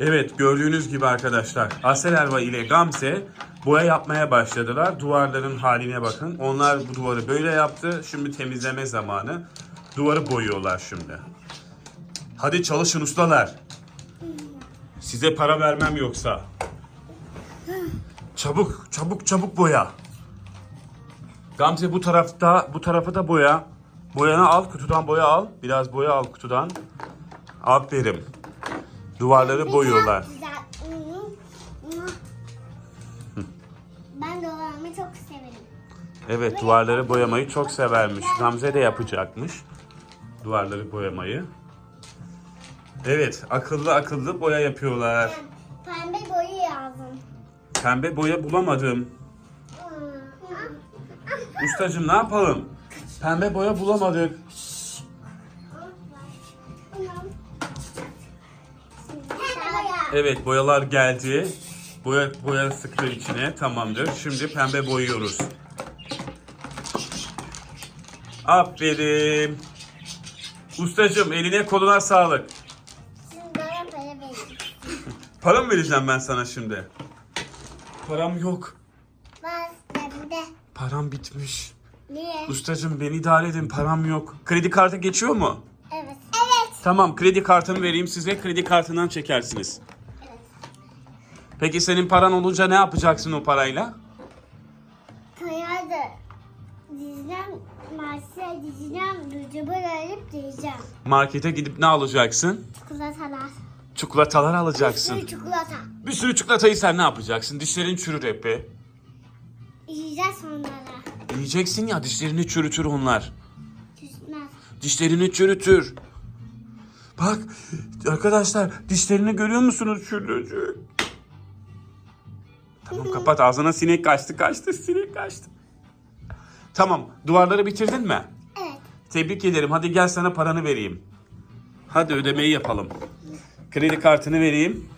Evet gördüğünüz gibi arkadaşlar Asel Erva ile Gamze boya yapmaya başladılar. Duvarların haline bakın. Onlar bu duvarı böyle yaptı. Şimdi temizleme zamanı. Duvarı boyuyorlar şimdi. Hadi çalışın ustalar. Size para vermem yoksa. Çabuk, çabuk, çabuk boya. Gamze bu tarafta, bu tarafı da boya. Boyanı al, kutudan boya al. Biraz boya al kutudan. Aferin. Duvarları boyuyorlar. Ben dolarımı çok severim. Evet, duvarları boyamayı çok severmiş. Gamze de yapacakmış. Duvarları boyamayı. Evet, akıllı akıllı boya yapıyorlar. Pembe boyu yazdım. Pembe boya bulamadım. Ustacığım ne yapalım? Pembe boya bulamadık. Evet, boyalar geldi. Boya boya sıktı içine. Tamamdır. Şimdi pembe boyuyoruz. Aferin. Ustacığım eline koluna sağlık. Şimdi bana para verin. Para mı vereceğim ben sana şimdi? Param yok. Bende. Param bitmiş. Niye? Ustacığım beni idare edin param yok. Kredi kartı geçiyor mu? Evet. Evet. Tamam kredi kartını vereyim size kredi kartından çekersiniz. Peki senin paran olunca ne yapacaksın o parayla? Kayada dizeceğim, Mars'a dizeceğim, Rucubu alıp dizeceğim. Markete gidip ne alacaksın? Çikolatalar. Çikolatalar alacaksın. Bir çikolata. Bir sürü çikolatayı sen ne yapacaksın? Dişlerin çürür hep be. Yiyeceğiz onlara. Yiyeceksin ya dişlerini çürütür onlar. Küsmez. Dişlerini çürütür. Bak arkadaşlar dişlerini görüyor musunuz çürücük? Tamam kapat ağzına sinek kaçtı kaçtı sinek kaçtı. Tamam duvarları bitirdin mi? Evet. Tebrik ederim hadi gel sana paranı vereyim. Hadi ödemeyi yapalım. Kredi kartını vereyim.